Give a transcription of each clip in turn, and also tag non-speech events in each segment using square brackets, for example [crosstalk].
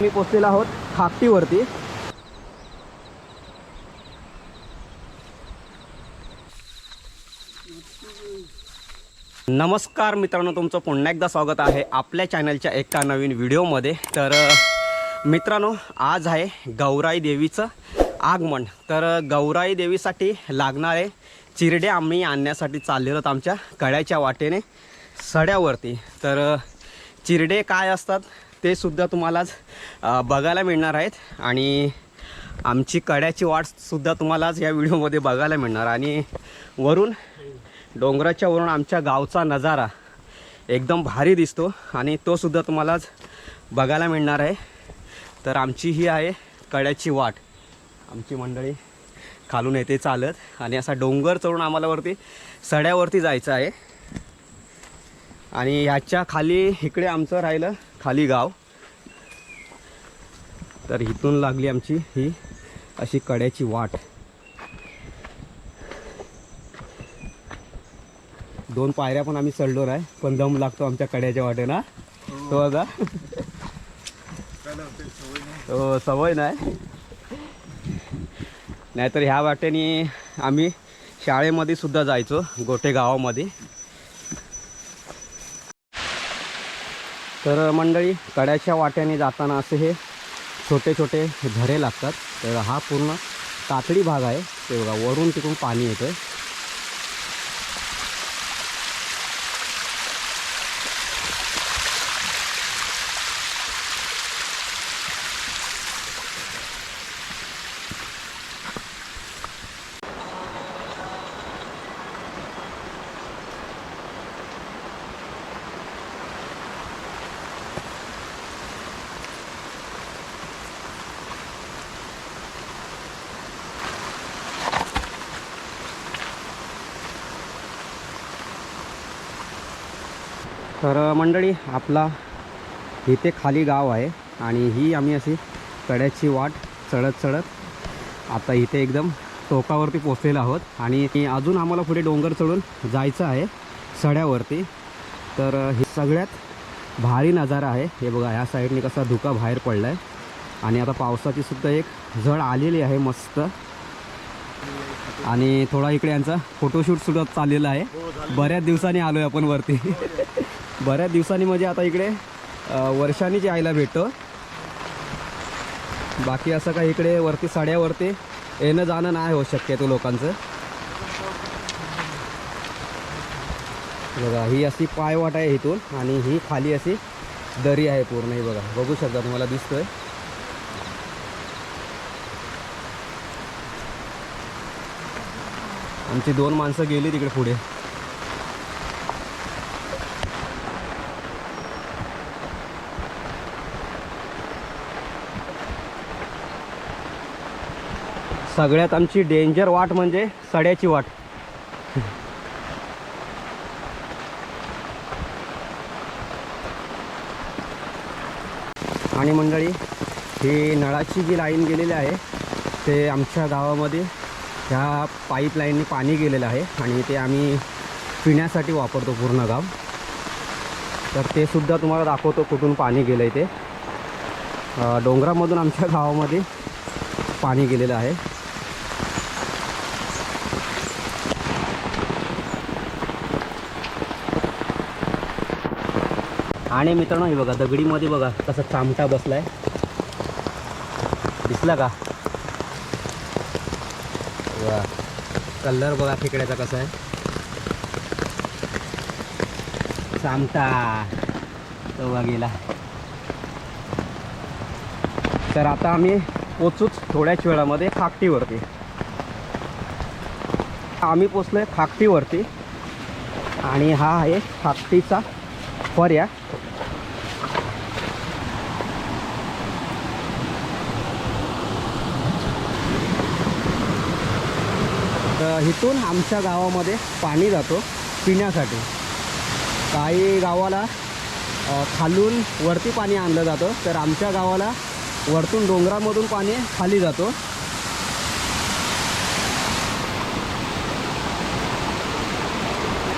मी पोचलेलो आहोत खाकटीवरती नमस्कार मित्रांनो तुमचं पुन्हा एकदा स्वागत आहे आपल्या चॅनलच्या एका नवीन व्हिडिओमध्ये. तर मित्रांनो आज आहे गौराई देवीचं आगमन. तर गौराई देवीसाठी लागणारे चिरडे आम्ही आणण्यासाठी चाललेलो आहोत आमच्या कड्याच्या वाटेने सड्यावरती. तर चिरडे काय असतात? ते सुद्धा तुम्हालाच बघायला मिळणार आहेत. आणि आमची कड्याची वाटसुद्धा तुम्हालाच या व्हिडिओमध्ये बघायला मिळणार. आणि वरून डोंगराच्या वरून आमच्या गावचा नजारा एकदम भारी दिसतो. आणि तोसुद्धा तुम्हालाच बघायला मिळणार आहे. तर आमची ही आहे कड्याची वाट. आमची मंडळी खालून येते चालत. आणि असा डोंगर चढून आम्हाला वरती सड्यावरती जायचं आहे. आणि ह्याच्या खाली इकडे आमचं राहिलं खाली गाव. तर इथून लागली आमची ही अशी कड्याची वाट. दोन पायऱ्या पण आम्ही चढलो नाही पण दम लागतो आमच्या कड्याच्या वाटेना तो हो बघा हो सवय नाही. नाहीतर ह्या वाटेने आम्ही शाळेमध्ये सुद्धा जायचो गोटे गावामध्ये तर मंडळी कड्याच्या वाट्याने जाताना असे हे छोटे छोटे झरे लागतात. तर हा पूर्ण कातडी भाग आहे. ते बघा वरून तिकडून पाणी येतं तर मंडळी आपला इथे खाली गाव आहे आणि ही आम्ही अशी कड्याची वाट चढत चढत आता इथे एकदम टोकावरती पोचलेलो आहोत आणि अजून आम्हाला पुढे डोंगर चढून जायचं आहे सड्यावरती. तर हे सगळ्यात भारी नजारा आहे. हे बघा ह्या साईडने कसा धुका बाहेर पडला आहे आणि आता पावसाची सुद्धा एक झड आलेली आहे मस्त. आणि थोडा इकडे यांचा फोटोशूट सुद्धा चाललेला आहे. बऱ्याच दिवसांनी आलो आहे आपण वरती. [laughs] बऱ्याच दिवसांनी म्हणजे आता इकडे अ, यायला भेटतो. बाकी असं काही इकडे वरती साड्यावरती येणं जाणं नाही होऊ शक्यतो लोकांचं. बघा ही अशी पायवाट आहे इथून आणि ही खाली अशी दरी आहे पूर्ण. ही बघा बघू शकता तुम्हाला दिसतोय. आमची दोन माणसं गेली तिकडे पुढे. सगळ्यात आमची डेंजर वाट म्हणजे सड्याची वाट. आणि मंडळी ही नळाची जी लाईन गेलेली आहे ते आमच्या गावामध्ये ह्या पाईपलाईनने पाणी गेलेलं आहे आणि ते आम्ही पिण्यासाठी वापरतो पूर्ण गाव. तर ते सुद्धा तुम्हाला दाखवतो कुठून पाणी गेलं आहे ते डोंगरामधून आमच्या गावामध्ये पाणी गेलेलं आहे. आणि मित्रांनो हे बघा दगडीमध्ये बघा कसा चामटा बसलाय. दिसला का? वा कलर बघा खेकड्याचा कसा आहे. चामटा. तो बघा गेला. तर आता आम्ही पोचूच थोड्याच वेळामध्ये खाकटीवरती. आम्ही पोचलोय खाकटीवरती. आणि हा आहे खाकटीचा पर्या. इथून आमच्या गावामध्ये पाणी जातो पिण्यासाठी. काही गावाला खालून वरती पाणी आणलं जातं तर आमच्या गावाला वरतून डोंगरामधून पाणी खाली जातो.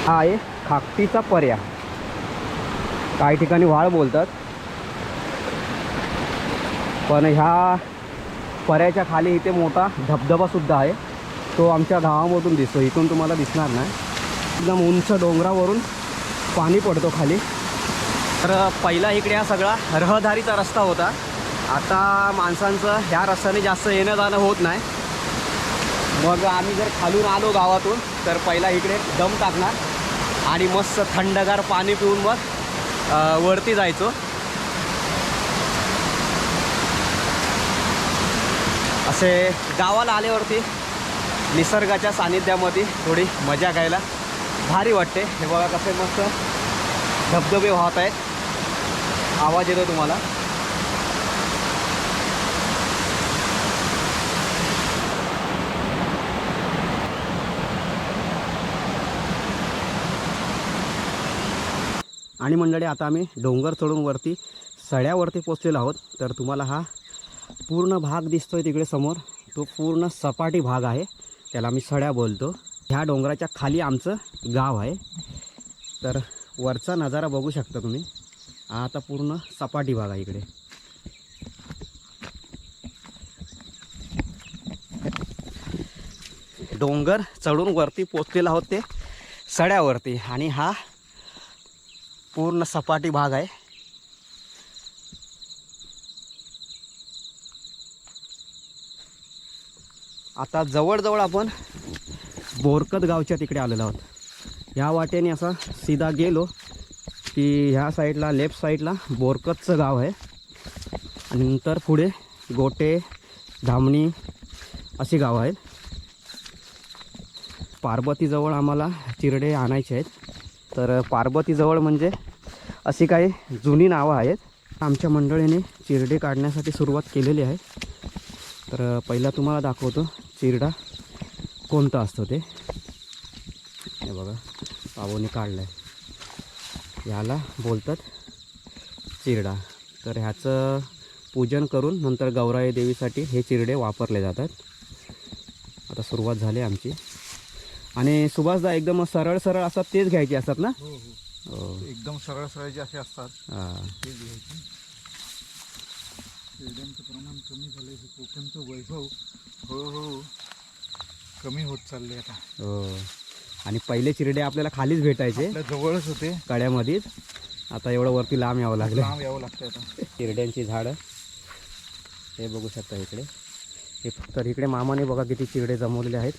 हा आहे खाकटीचा पर्या. काही ठिकाणी वाळ बोलतात. पण ह्या पर्याच्या खाली इथे मोठा धबधबासुद्धा आहे. तो आमच्या गावामधून दिसतो इथून तुम्हाला दिसणार नाही. एकदम उंच डोंगरावरून पाणी पडतो खाली. तर पहिला इकडे हा सगळा रहदारीचा रस्ता होता. आता माणसांचं ह्या रस्त्याने जास्त येणं जाणं होत नाही. मग आम्ही जर खालून आलो गावातून तर पहिला इकडे दम टाकणार आणि मस्त थंडगार पाणी पिऊन मग वरती जायचो. असे गावाला आल्यावरती निसर्गाच्या सानिध्यामध्ये थोडी मजा घ्यायला भारी वाटते. हे बघा कसे मस्त धबधबे वाहत आहेत. आवाज येतो तुम्हाला. आणि मंडळी आता आम्ही डोंगर चढून वरती सड्यावरती पोचलेलो आहोत. तर तुम्हाला हा पूर्ण भाग दिसतोय तिकडे समोर. तो पूर्ण सपाटी भाग आहे. त्याला आम्ही सड्या बोलतो. ह्या डोंगराच्या खाली आमचं गाव आहे. तर वरचा नजारा बघू शकता तुम्ही. आता पूर्ण सपाटी भाग आहे इकडे. डोंगर चढून वरती पोचलेला होते सड्यावरती. आणि हा पूर्ण सपाटी भाग आहे. आता जवळजवळ आपण बोरकत गावच्या तिकडे आलेलो आहोत. ह्या वाटेने असा सीधा गेलो की ह्या साईडला लेफ्ट साईडला बोरकतचं गाव आहे. आणि नंतर पुढे गोटे धामणी अशी गावं आहेत. पार्वतीजवळ आम्हाला चिरडे आणायचे आहेत. तर पार्वतीजवळ म्हणजे अशी काही जुनी नावं आहेत. आमच्या मंडळीने चिरडे काढण्यासाठी सुरुवात केलेली आहे. तर पहिला तुम्हाला दाखवतो. चिरडा कोणता असतो ते? हे बघा पावोने काढलं आहे ह्याला बोलतात चिरडा. तर ह्याचं पूजन करून नंतर गौराई देवीसाठी हे चिरडे वापरले जातात. आता सुरुवात झाली आमची. आणि सुभाषदा एकदम सरळ सरळ असतात तेच घ्यायचे असतात ना? हो हो. हो. एकदम सरळ सरळ जे असे असतात हां. ते घ्यायचे. शिर्ड्यांचं प्रमाण कमी झालं हे कोकणचं वैभव हळूहळू कमी होत चालले आता. हो. आणि पहिले चिरडे आपल्याला खालीच भेटायचे. आपल्या जवळच होते. कड्यामध्येच आता एवढं वरती लांब यावं लागलं. लांब यावं लागतं आता. चिरड्यांची झाडं. हे बघू शकता इकडे. हे तर इकडे मामाने बघा किती चिरडे जमवलेले आहेत.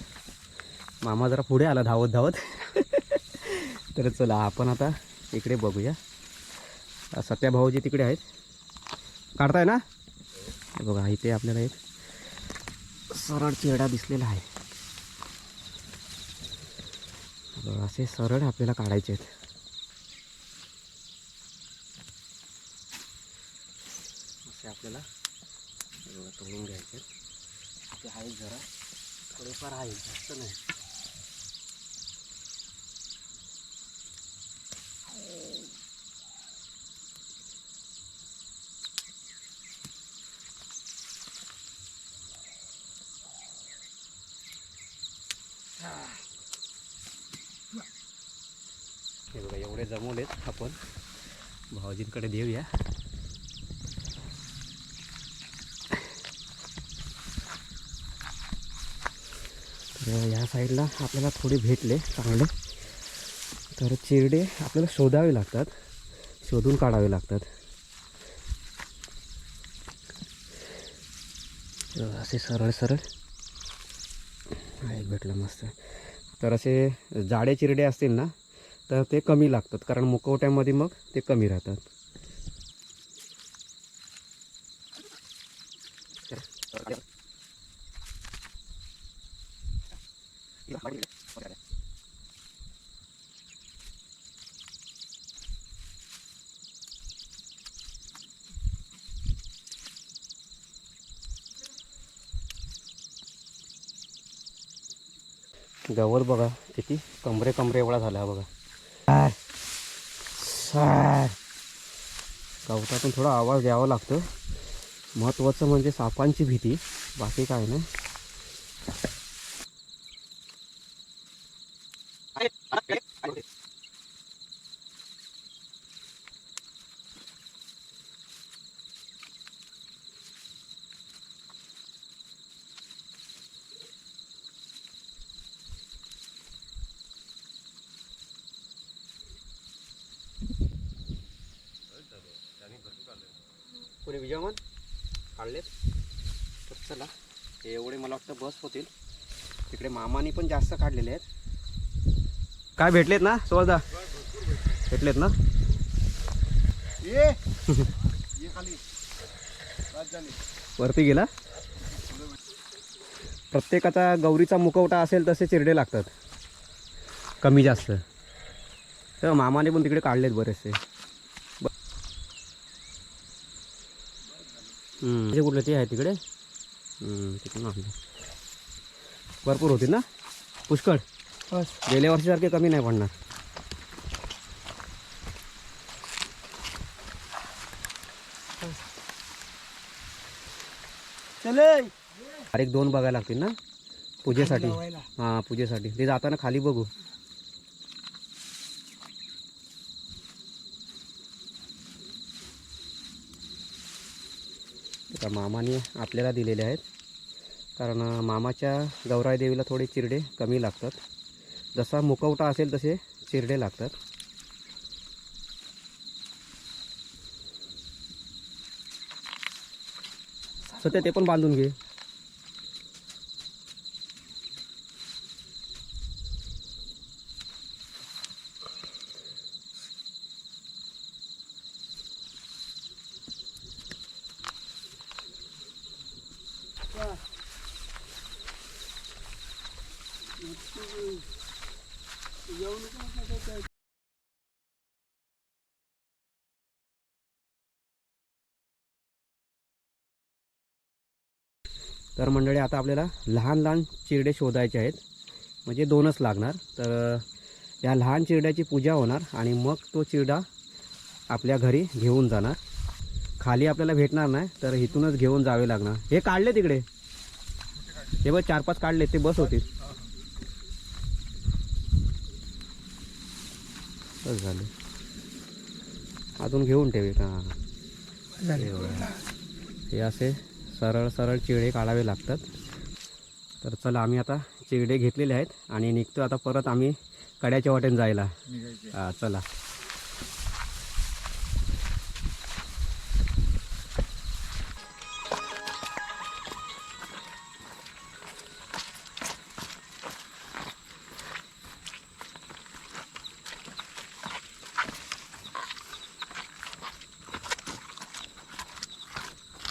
मामा जरा पुढे आला धावत धावत. [laughs] तर चला आपण आता इकडे बघूया. सत्या भाऊजी तिकडे आहेत. काढताय ना? हे बघा इथे आपल्याला एक सरळ चिरडा दिसलेला आहे. बघा, असे सरळ आपल्याला काढायचे आहेत. असे आपल्याला तोडून घ्यायचे ते आहे जरा थोडेफार आहे जास्त नाही. हे बघा एवढे जमवलेत आपण. भाऊजींकडे देऊया. तर या साईडला आपल्याला थोडे भेटले चांगले. तर चिरडे आपल्याला शोधावे लागतात. शोधून काढावे लागतात. असे सरळ सरळ. भेटलं मस्त. तर असे जाडे चिरडे असतील ना तर ते कमी लागतात कारण मुकवट्यामध्ये मग ते कमी राहतात. गवत बघा किती कमरे कमरे एवढा झाला बघा. गवतातून थोडा आवाज द्यावा लागतो. महत्त्वाचं म्हणजे सापांची भीती बाकी काय नाही. कोणी विजयमान काढलेत. तर चला हे एवढे मला वाटतं बस होतील. तिकडे मामानी पण जास्त काढलेले आहेत. काय भेटलेत ना सोळदा भेटलेत ना? ये. ये खाली बस झाली वरती गेला? प्रत्येकाचा गौरीचा मुखवटा असेल तसे चिरडे लागतात. कमी जास्त. तर मामाने पण तिकडे काढलेत बरेचसे. ते कुठले ते आहे तिकडे? आणले भरपूर होतील ना? पुष्कळ. बस. गेल्या वर्षीसारखे कमी नाही पडणार. चले. अरे एक दोन बघायला लागतील ना? पूजेसाठी. हां पूजेसाठी. ते जाताना खाली बघू. आता मामाने आपल्याला दिलेले आहेत. कारण मामाच्या गौराई देवीला थोडे चिरडे कमी लागतात. जसा मुकवटा असेल तसे चिरडे लागतात. सध्या ते पण बांधून घे. तर मंडळी आता आपल्याला लहान लहान चिरडे शोधायचे आहेत. म्हणजे दोनच लागणार. तर या लहान चिरड्याची पूजा होणार आणि मग तो चिरडा आपल्या घरी घेऊन जाणार. खाली आपल्याला भेटणार नाही तर इथूनच घेऊन जावे लागणार. हे काढले तिकडे? हे बघ चार पाच काढले ते बस होतील. बस झाले. अजून घेऊन ठेवे का हे. हे असे सरळ सरळ चिरडे काढावे लागतात. तर चला आम्ही आता चिरडे घेतलेले आहेत आणि निघतो आता परत आम्ही कड्याच्या वाटेने जायला. हा चला.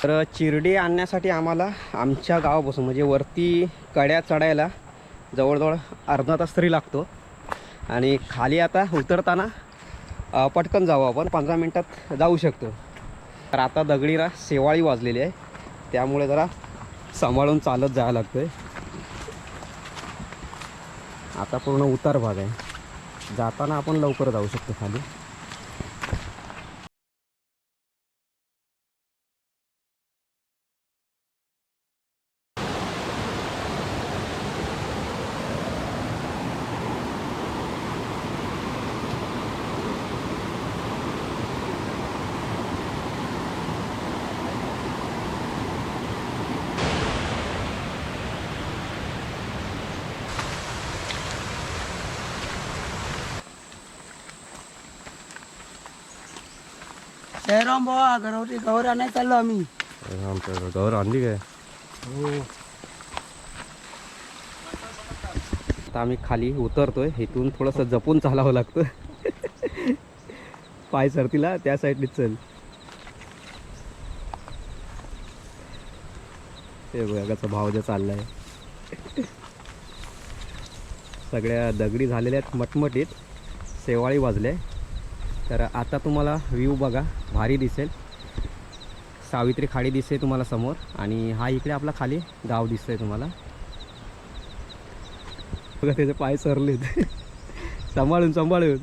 तर चिरडे आणण्यासाठी आम्हाला आमच्या गावापासून म्हणजे वरती कड्या चढायला जवळजवळ अर्धा तास तरी लागतो. आणि खाली आता उतरताना पटकन जाऊ आपण पंधरा मिनटात जाऊ शकतो. तर आता दगडीला शेवाळी वाजलेली आहे. त्यामुळे जरा सांभाळून चालत जावं लागतं आहे आता पूर्ण उतार भाग आहे. जाताना आपण लवकर जाऊ शकतो खाली. शहराम बाबा घरवरती गौर आणायला चाललो आम्ही. आमचं गौर आणली काय? हो. आता आम्ही खाली उतरतोय इथून थोडंसं जपून चालावं लागतं. पाय सरतीला त्या साईडने चल. ते बघा कसं भाव जे चाललाय. सगळ्या दगडी झालेल्या आहेत मटमटीत. शेवाळी वाजले तर आता तुम्हाला व्ह्यू बघा भारी दिसेल. सावित्री खाडी दिसते तुम्हाला समोर आणि हा इकडे आपला खाली गाव दिसतंय तुम्हाला. बघा त्याचे पाय सरलेत सांभाळून सांभाळून.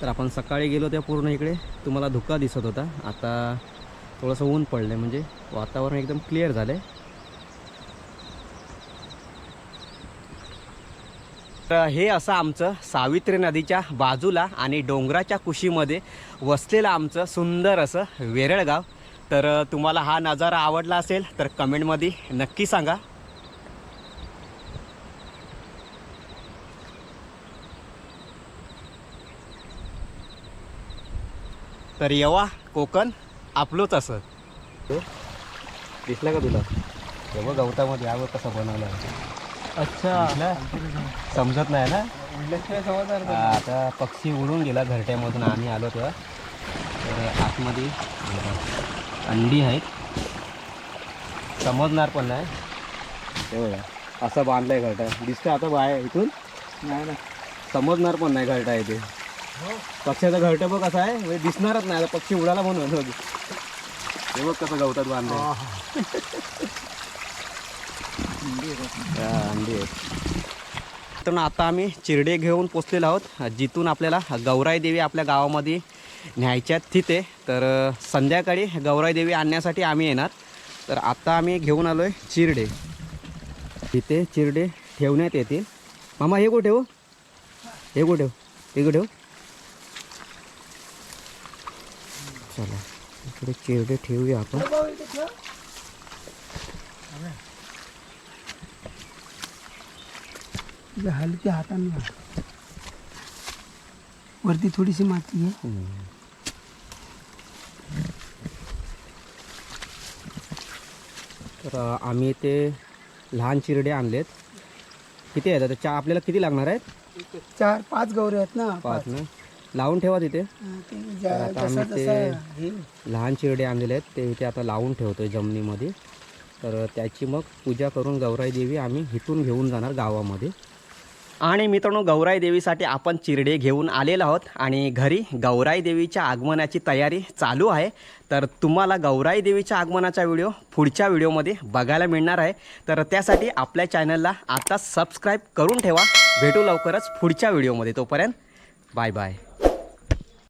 तर आपण सकाळी गेलो त्या पूर्ण इकडे तुम्हाला धुका दिसत होता. आता थोडंसं ऊन पडलं म्हणजे वातावरण एकदम क्लिअर झालं आहे तर हे असं आमचं सावित्री नदीच्या बाजूला आणि डोंगराच्या कुशीमध्ये वसलेलं आमचं सुंदर असं वेरळगाव. तर तुम्हाला हा नजारा आवडला असेल तर कमेंटमध्ये नक्की सांगा. तर येवा कोकण आपलोच असं. दिसलं का तुला? तेव्हा गवतामध्ये यावं कसं बनवलं अच्छा. समजत नाही ना? हा, आता पक्षी उडून गेला घरट्यामधून आम्ही आलो तेव्हा. तर आतमध्ये अंडी आहेत. समजणार पण नाही. हे बघा असं बांधलंय घरटा. दिसतं आता बाहेर इथून? नाही ना समजणार पण नाही घरटा आहे ते पक्ष्याचं घरटं बघ कसं आहे म्हणजे दिसणारच नाही आता पक्षी उडाला म्हणून. बघ. हे बघ कसं गवतात बांधलंय. हा, अंडी आहेत. तर आता आम्ही चिरडे घेऊन पोचलेलो आहोत. जिथून आपल्याला गौराई देवी आपल्या गावामध्ये न्यायच्या तिथे. तर संध्याकाळी गौराई देवी आणण्यासाठी आम्ही येणार. तर आता आम्ही घेऊन आलो आहे चिरडे. तिथे चिरडे ठेवण्यात येतील. मामा हे कुठे हो? हे कुठे हो? हे कुठे हो. चला इकडे चिरडे ठेवूया आपण. तुझ्या हलक्या हाताने घाल. वरती थोडीशी माती आहे. तर अ, आम्ही ते लहान चिरडे आणलेत. किती आहेत आता? चा आपल्याला किती लागणार आहेत? चार पाच गौरे आहेत ना. पाच ना? लावून ठेवा तिथे. हा, ते ज्या- तर आता जसा आम्ही ते- जसा हे. लहान चिरडे आणलेले आहेत ते इथे आता लावून ठेवतो आहे जमिनीमध्ये. तर त्याची मग पूजा करून गौराई देवी आम्ही इथून घेऊन जाणार गावामध्ये. आणि मित्रांनो गौराई देवीसाठी आपण चिरडे घेऊन आलेलो आहोत आणि घरी गौराई देवीच्या आगमनाची तयारी चालू आहे. तर तुम्हाला गौराई देवीच्या आगमनाचा व्हिडिओ पुढच्या व्हिडिओमध्ये बघायला मिळणार आहे. तर त्यासाठी आपल्या चॅनलला आता सबस्क्राईब करून ठेवा. भेटू लवकरच पुढच्या व्हिडिओमध्ये. तोपर्यंत बाय बाय.